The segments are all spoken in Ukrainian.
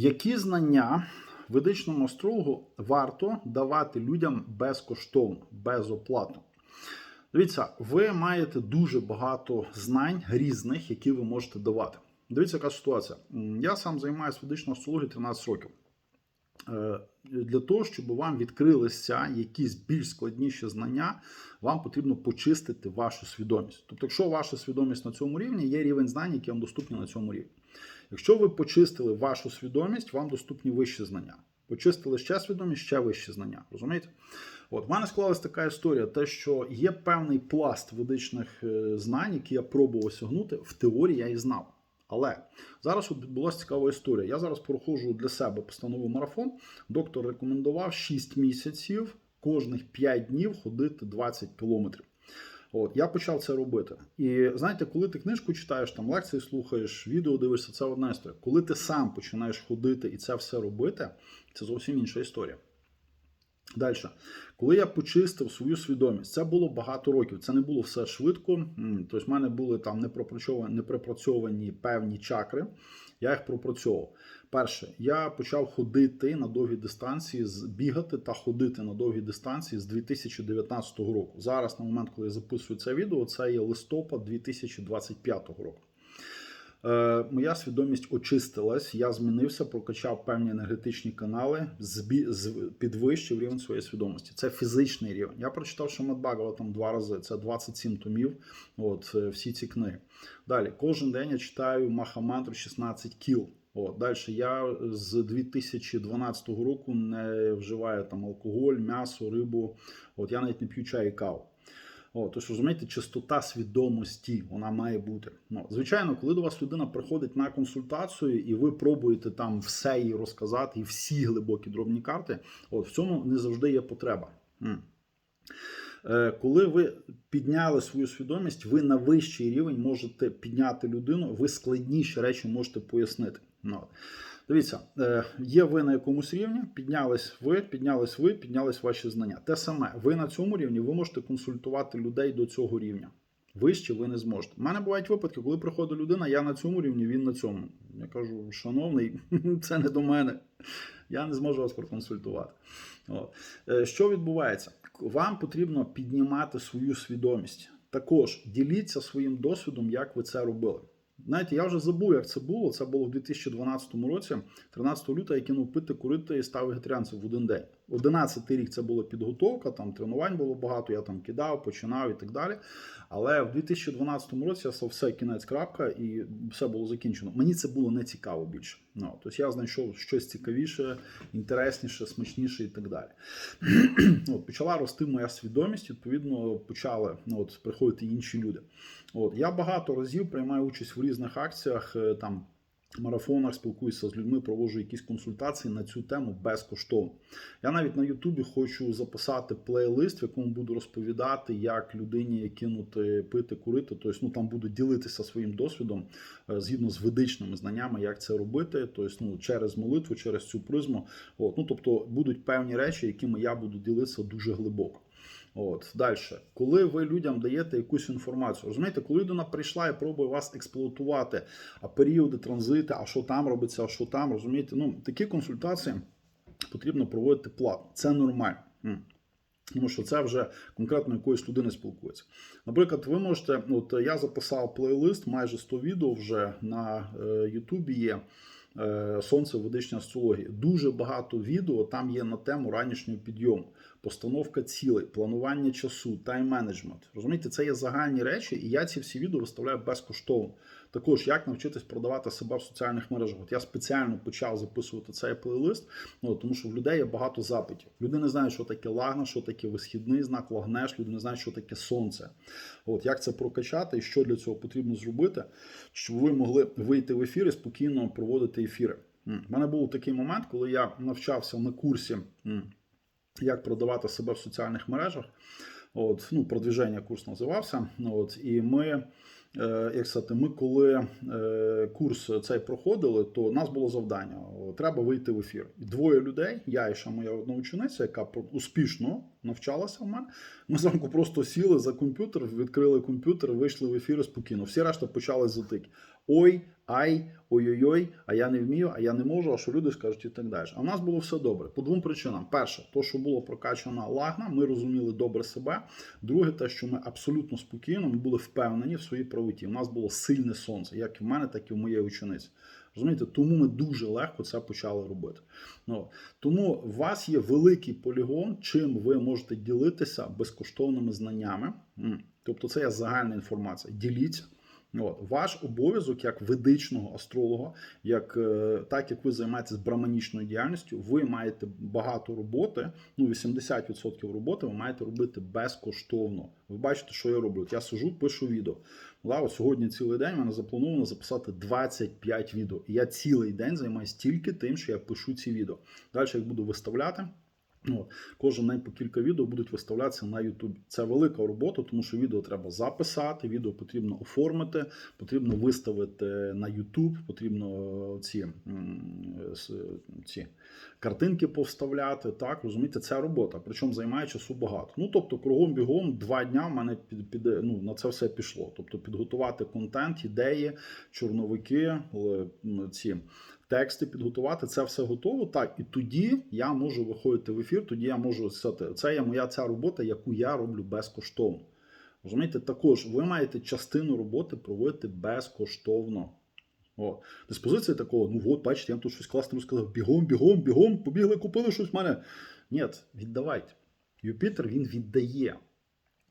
Які знання ведичному астрологу варто давати людям безкоштовно, безоплатно? Дивіться, ви маєте дуже багато знань різних, які ви можете давати. Дивіться, яка ситуація. Я сам займаюся ведичною астрологією 13 років. Е, Для того, щоб вам відкрилися якісь більш складніші знання, вам потрібно почистити вашу свідомість. Тобто, якщо ваша свідомість на цьому рівні, є рівень знань, які вам доступні на цьому рівні. Якщо ви почистили вашу свідомість, вам доступні вищі знання. Почистили ще свідомість, ще вищі знання. Розумієте? От в мене склалась така історія, те, що є певний пласт ведичних е, знань, які я пробував осягнути, в теорії я і знав. Але зараз от відбулася цікава історія. Я зараз проходжу для себе постанову марафон. Доктор рекомендував 6 місяців кожних 5 днів ходити 20 кілометрів. От я почав це робити. І знаєте, коли ти книжку читаєш, там лекції слухаєш, відео дивишся, це одна історія. Коли ти сам починаєш ходити і це все робити, це зовсім інша історія. Далі, коли я почистив свою свідомість, це було багато років. Це не було все швидко. Тобто, в мене були там непропрацьовані, неприпрацьовані певні чакри. Я їх пропрацьовував. Перше, я почав ходити на довгі дистанції, бігати та ходити на довгі дистанції з 2019 року. Зараз, на момент, коли я записую це відео, це є листопад 2025 року. Е, моя свідомість очистилась, я змінився, прокачав певні енергетичні канали, збі, з, підвищив рівень своєї свідомості. Це фізичний рівень. Я прочитав Шамат Багава там два рази. Це 27 томів. От е, всі ці книги. Далі, кожен день я читаю Махамантру 16 кіл. От, далі я з 2012 року не вживаю там алкоголь, м'ясо, рибу. От я навіть не п'ю чай і каву. О, тож розумієте, чистота свідомості вона має бути. Ну, звичайно, коли до вас людина приходить на консультацію, і ви пробуєте там все їй розказати, і всі глибокі дробні карти, от в цьому не завжди є потреба. М. Е, Коли ви підняли свою свідомість, ви на вищий рівень можете підняти людину, ви складніші речі можете пояснити. Ну. Дивіться, е, є ви на якомусь рівні, піднялись ви, піднялись ви, піднялись ваші знання. Те саме, ви на цьому рівні, ви можете консультувати людей до цього рівня. Вище ви не зможете. У мене бувають випадки, коли приходить людина, я на цьому рівні, він на цьому. Я кажу, шановний, це не до мене. Я не зможу вас проконсультувати. От. Е, Що відбувається? Вам потрібно піднімати свою свідомість. Також діліться своїм досвідом, як ви це робили. Знаєте, я вже забув, як це було. Це було в 2012 році, 13 лютого, я кинув пити, курити і став вегетаріанцем в один день. 11 рік це була підготовка, там тренувань було багато, я там кидав, починав і так далі. Але в 2012 році я став все кінець крапка і все було закінчено. Мені це було не цікаво більше. Ну, тобто я знайшов щось цікавіше, інтересніше, смачніше і так далі. от, почала рости моя свідомість, відповідно, почали ну, от, приходити інші люди. От, я багато разів приймаю участь в різних акціях. е, там марафонах спілкуюся з людьми, проводжу якісь консультації на цю тему безкоштовно. Я навіть на Ютубі хочу записати плейлист, в якому буду розповідати, як людині кинути пити, курити. Тобто, ну там буду ділитися своїм досвідом е, згідно з ведичними знаннями, як це робити. Тобто, ну через молитву, через цю призму. От, ну тобто будуть певні речі, якими я буду ділитися дуже глибоко. От далі, коли ви людям даєте якусь інформацію, розумієте, коли людина прийшла і пробує вас експлуатувати, а періоди транзити, а що там робиться, а що там, розумієте, ну такі консультації потрібно проводити платно. Це нормально. Тому що це вже конкретно якоїсь людини спілкується. Наприклад, ви можете, от я записав плейлист, майже 100 відео вже на е, Ютубі є. Е, Сонце в ведичній астрології. Дуже багато відео там є на тему ранішнього підйому, постановка цілей, планування часу, тайм-менеджмент. Розумієте, це є загальні речі, і я ці всі відео виставляю безкоштовно. Також як навчитись продавати себе в соціальних мережах. От я спеціально почав записувати цей плейлист, ну, тому що в людей є багато запитів. Люди не знають, що таке лагна, що таке висхідний знак, лагнеш, люди не знають, що таке сонце. От як це прокачати і що для цього потрібно зробити, щоб ви могли вийти в ефір і спокійно проводити ефіри. У мене був такий момент, коли я навчався на курсі, як продавати себе в соціальних мережах. От, ну, продвіження курс називався. От, і ми, як сказати, ми коли е, курс цей проходили, то у нас було завдання: треба вийти в ефір. І двоє людей, я і ще моя одна учениця, яка успішно навчалася в мене. Ми зранку просто сіли за комп'ютер, відкрили комп'ютер, вийшли в ефір спокійно. Всі решта почали затики. Ой, ай, ой-ой-ой, а я не вмію, а я не можу, а що люди скажуть і так далі. А в нас було все добре. По двом причинам: перше, то, що було прокачана лагна, ми розуміли добре себе. Друге, те, що ми абсолютно спокійно ми були впевнені в своїй правоті. У нас було сильне сонце, як і в мене, так і в моєї учениці. Розумієте, тому ми дуже легко це почали робити. Ну, тому у вас є великий полігон, чим ви можете ділитися безкоштовними знаннями. Тобто, це є загальна інформація. Діліться. От. Ваш обов'язок як ведичного астролога, як, е, так як ви займаєтесь браманічною діяльністю, ви маєте багато роботи, ну 80% роботи ви маєте робити безкоштовно. Ви бачите, що я роблю? Я сижу, пишу відео. Да, от сьогодні цілий день в мене заплановано записати 25 відео. Я цілий день займаюся тільки тим, що я пишу ці відео. Далі я буду виставляти. Ну, кожен день по кілька відео будуть виставлятися на YouTube. Це велика робота, тому що відео треба записати, відео потрібно оформити, потрібно виставити на YouTube, потрібно ці, ці картинки повставляти. Так, розумієте, це робота. Причому займає часу багато. Ну тобто, кругом бігом два дня в мене під, під, ну, на це все пішло. Тобто, підготувати контент, ідеї, чорновики, ці тексти підготувати, це все готово. Так, і тоді я можу виходити в ефір, тоді я можу це, це є моя ця робота, яку я роблю безкоштовно. Розумієте, також ви маєте частину роботи проводити безкоштовно. О, з позиції такого, ну от, бачите, я вам тут щось класне розказав. Бігом, бігом, бігом, побігли, купили щось в мене. Ні, віддавайте. Юпітер він віддає.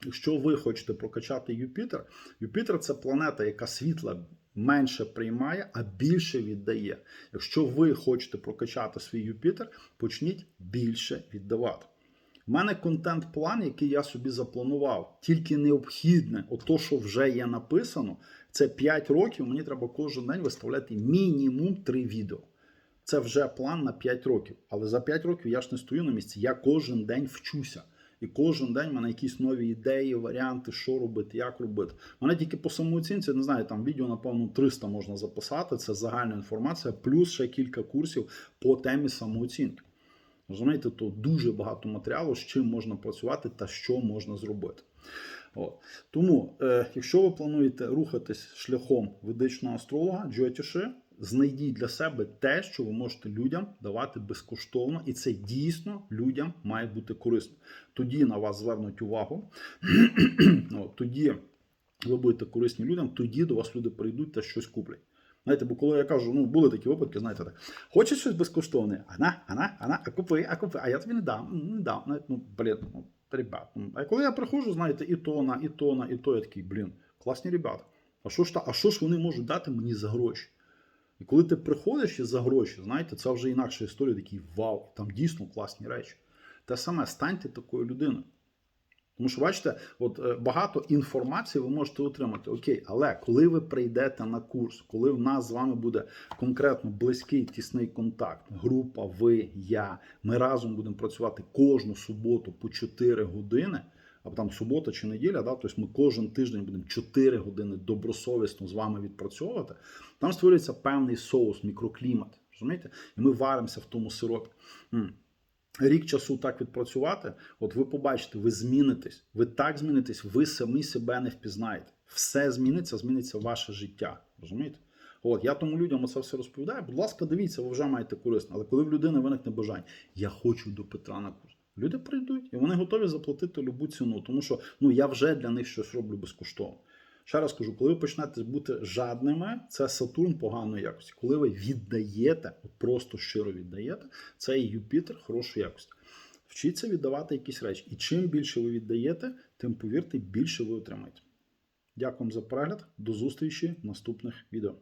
Якщо ви хочете прокачати Юпітер, Юпітер це планета, яка світла менше приймає, а більше віддає. Якщо ви хочете прокачати свій Юпітер, почніть більше віддавати. У мене контент-план, який я собі запланував, тільки необхідне, от то, що вже є написано, це 5 років. Мені треба кожен день виставляти мінімум 3 відео. Це вже план на 5 років. Але за 5 років я ж не стою на місці. Я кожен день вчуся. І кожен день в мене якісь нові ідеї, варіанти, що робити, як робити. Мене тільки по самооцінці, не знаю, там відео, напевно, 300 можна записати. Це загальна інформація, плюс ще кілька курсів по темі самооцінки. Розумієте, то дуже багато матеріалу, з чим можна працювати та що можна зробити. От. Тому, е, якщо ви плануєте рухатись шляхом ведичного астролога, Джотіші, знайдіть для себе те, що ви можете людям давати безкоштовно, і це дійсно людям має бути корисно. Тоді на вас звернуть увагу, От, тоді ви будете корисні людям, тоді до вас люди прийдуть та щось куплять. Знаєте, бо коли я кажу, ну були такі випадки, знаєте, так, хочеш щось безкоштовне? Ана, ана, ана, а купи, а купи, а я тобі не дам, не дам. Знаєте, Ну, блін, ну, ребят. ну, А коли я приходжу, знаєте, і то на, і то на, і то, я такий, блін, класні ребята. А що ж та, а що ж вони можуть дати мені за гроші? І коли ти приходиш і за гроші, знаєте, це вже інакша історія, такий вау, там дійсно класні речі. Те саме, станьте такою людиною. Тому що, бачите, от е, багато інформації ви можете отримати. Окей, але коли ви прийдете на курс, коли в нас з вами буде конкретно близький тісний контакт, група, ви, я, ми разом будемо працювати кожну суботу по 4 години, або там субота чи неділя, да, тобто ми кожен тиждень будемо 4 години добросовісно з вами відпрацьовувати, там створюється певний соус, мікроклімат. Розумієте? І ми варимося в тому сиропі. Рік часу так відпрацювати, от ви побачите, ви змінитесь, ви так змінитесь, ви самі себе не впізнаєте. Все зміниться, зміниться ваше життя. Розумієте? От я тому людям це все розповідаю. Будь ласка, дивіться, ви вже маєте корисно. Але коли в людини виникне бажання, я хочу до Петра на курс. Люди прийдуть і вони готові заплатити любу ціну, тому що ну я вже для них щось роблю безкоштовно. Ще раз кажу, коли ви почнете бути жадними, це Сатурн поганої якості. Коли ви віддаєте, от просто щиро віддаєте, це Юпітер хорошої якості. Вчіться віддавати якісь речі. І чим більше ви віддаєте, тим повірте, більше ви отримаєте. Дякую за перегляд. До зустрічі в наступних відео.